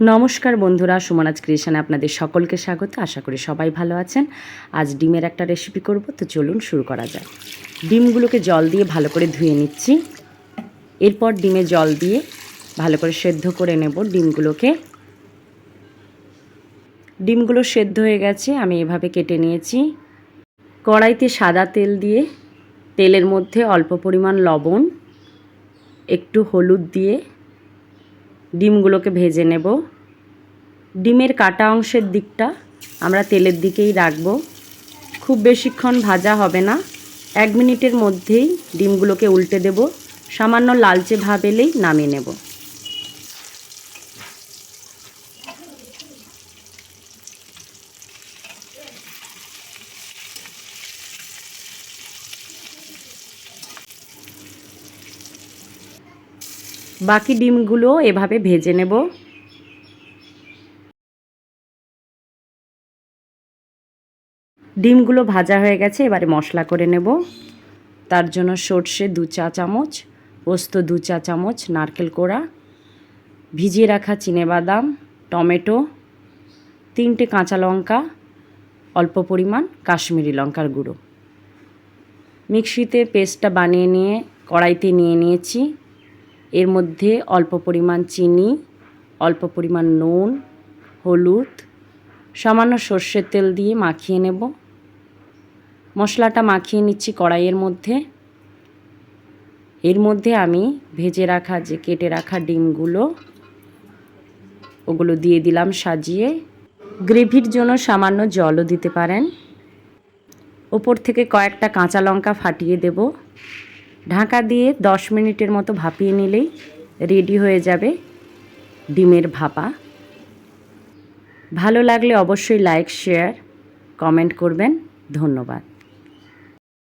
নমস্কার বন্ধুরা, সুমনাজ ক্রিয়েশনে আপনাদের সকলকে স্বাগত। আশা করি সবাই ভালো আছেন। আজ ডিমের একটা রেসিপি করব, তো চলুন শুরু করা যাক। ডিমগুলোকে জল দিয়ে ভালো করে ধুয়ে নিচ্ছি। এরপর ডিমে জল দিয়ে ভালো করে সেদ্ধ করে নেব ডিমগুলোকে। ডিমগুলো সেদ্ধ হয়ে গেছে, আমি এভাবে কেটে নিয়েছি। কড়াইতে সাদা তেল দিয়ে, তেলের মধ্যে অল্প পরিমাণ লবণ, একটু হলুদ দিয়ে ডিমগুলোকে ভেজে নেব। ডিমের কাটা অংশের দিকটা আমরা তেলের দিকেই রাখব। খুব বেশিক্ষণ ভাজা হবে না। এক মিনিটের মধ্যেই ডিমগুলোকে উল্টে দেব। সামান্য লালচে ভাব এলেই নামিয়ে নেব। বাকি ডিমগুলো এভাবে ভেজে নেব। ডিমগুলো ভাজা হয়ে গেছে, এবারে মশলা করে নেব। তার জন্য সর্ষে দু চা চামচ, পোস্ত দু চা চামচ, নারকেল কোড়া, ভিজিয়ে রাখা বাদাম, টমেটো, তিনটে কাঁচা লঙ্কা, অল্প পরিমাণ কাশ্মীরি লঙ্কার গুঁড়ো। মিক্সিতে পেস্টটা বানিয়ে নিয়ে, কড়াইতে নিয়ে নিয়েছি। এর মধ্যে অল্প পরিমাণ চিনি, অল্প পরিমাণ নুন, হলুদ, সামান্য সর্ষের তেল দিয়ে মাখিয়ে নেব। মশলাটা মাখিয়ে নিচ্ছি কড়াইয়ের মধ্যে। এর মধ্যে আমি ভেজে রাখা যে কেটে রাখা ডিমগুলো, ওগুলো দিয়ে দিলাম সাজিয়ে। গ্রেভির জন্য সামান্য জলও দিতে পারেন। ওপর থেকে কয়েকটা কাঁচা লঙ্কা ফাটিয়ে দেব। ঢাকা দিয়ে দশ মিনিটের মতো ভাপিয়ে নিলেই রেডি হয়ে যাবে ডিমের ভাপা। ভালো লাগলে অবশ্যই লাইক, শেয়ার, কমেন্ট করবেন। ধন্যবাদ।